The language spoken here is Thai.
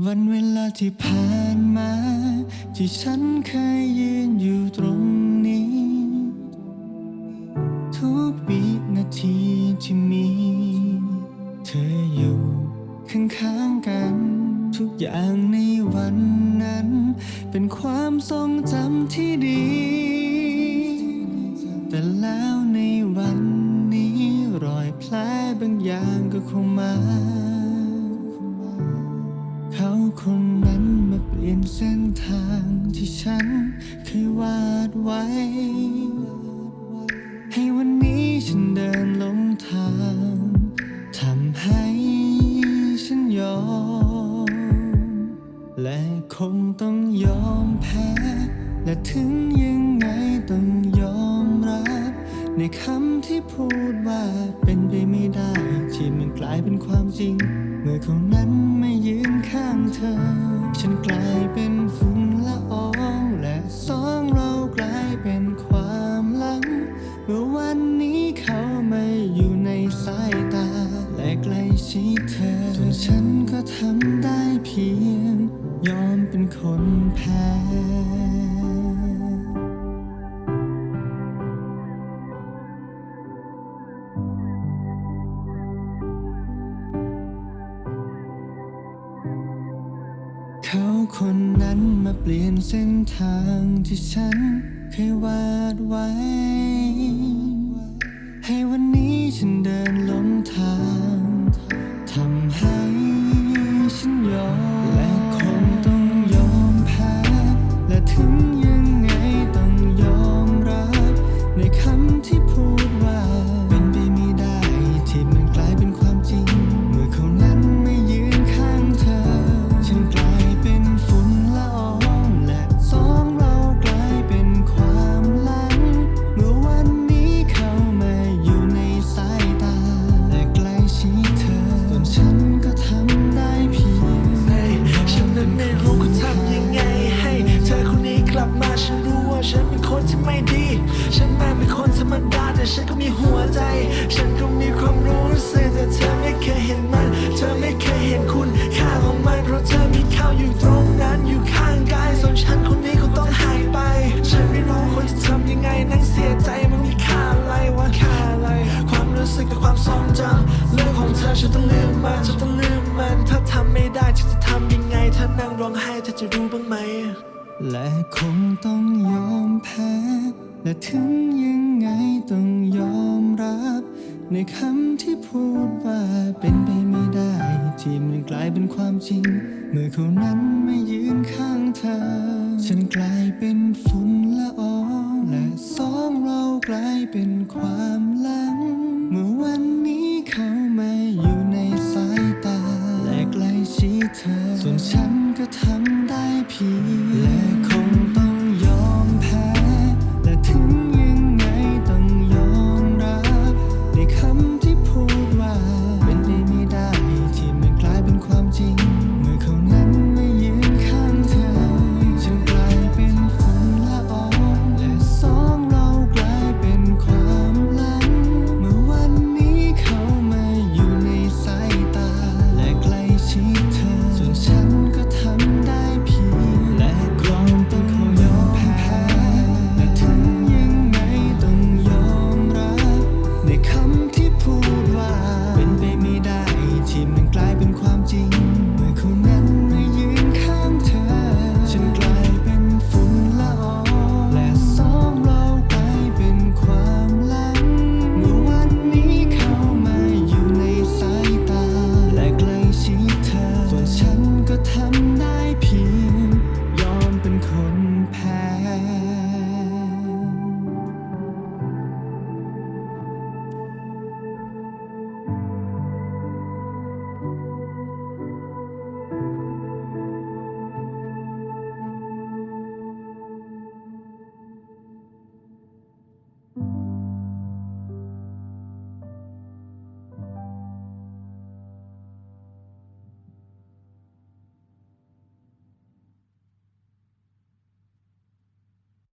วันเวลาที่ผ่านมา ที่ฉันเคยยืนอยู่ตรงนี้ ทุกวินาทีที่มี เธออยู่ข้างๆกัน ทุกอย่างในวันนั้น เป็นความทรงจำที่ดี แต่แล้วในวันนี้รอยแผลบางอย่างก็คงมาเขา คนนั้นมาเปลี่ยนเส้นทางที่ฉันเคยวาดไว้ ให้วันนี้ฉันเดินลงทางทำให้ฉันยอม และคงต้องยอมแพ้ และถึงยังไงต้องยอมรับในคำ พูดว่าเป็นไปไม่ได้ ที่มันกลายเป็นความจริง เมื่อเขานั้นไม่ยืนข้างเธอ ฉันกลายเป็นฝุ่นละอองและสองเรากลายเป็นความหลัง เมื่อวันนี้เขาไม่อยู่ในสายตา และใกล้ชิดเธอส่วนฉันก็ทำได้เพียง ยอมเป็นคนแพ้ เขาคนนั้นมาเปลี่ยนเส้นทางที่ฉันเคยวาดไว้ ให้วันนี้ฉันเดินหลงทางทำให้ฉันยอมและคงต้องยอมแพ้และถึงยังไง ร้องไห้เธอจะรู้บ้างไหม และคงต้องยอมแพ้ และถึงยังไงต้องยอมรับ ในคำที่พูดว่าเป็นไปไม่ได้ ที่มันกลายเป็นความจริง เมื่อเขานั้นไม่ยืนข้างเธอ ฉันกลายเป็นฝุ่นละอองและสองเรากลายเป็นความ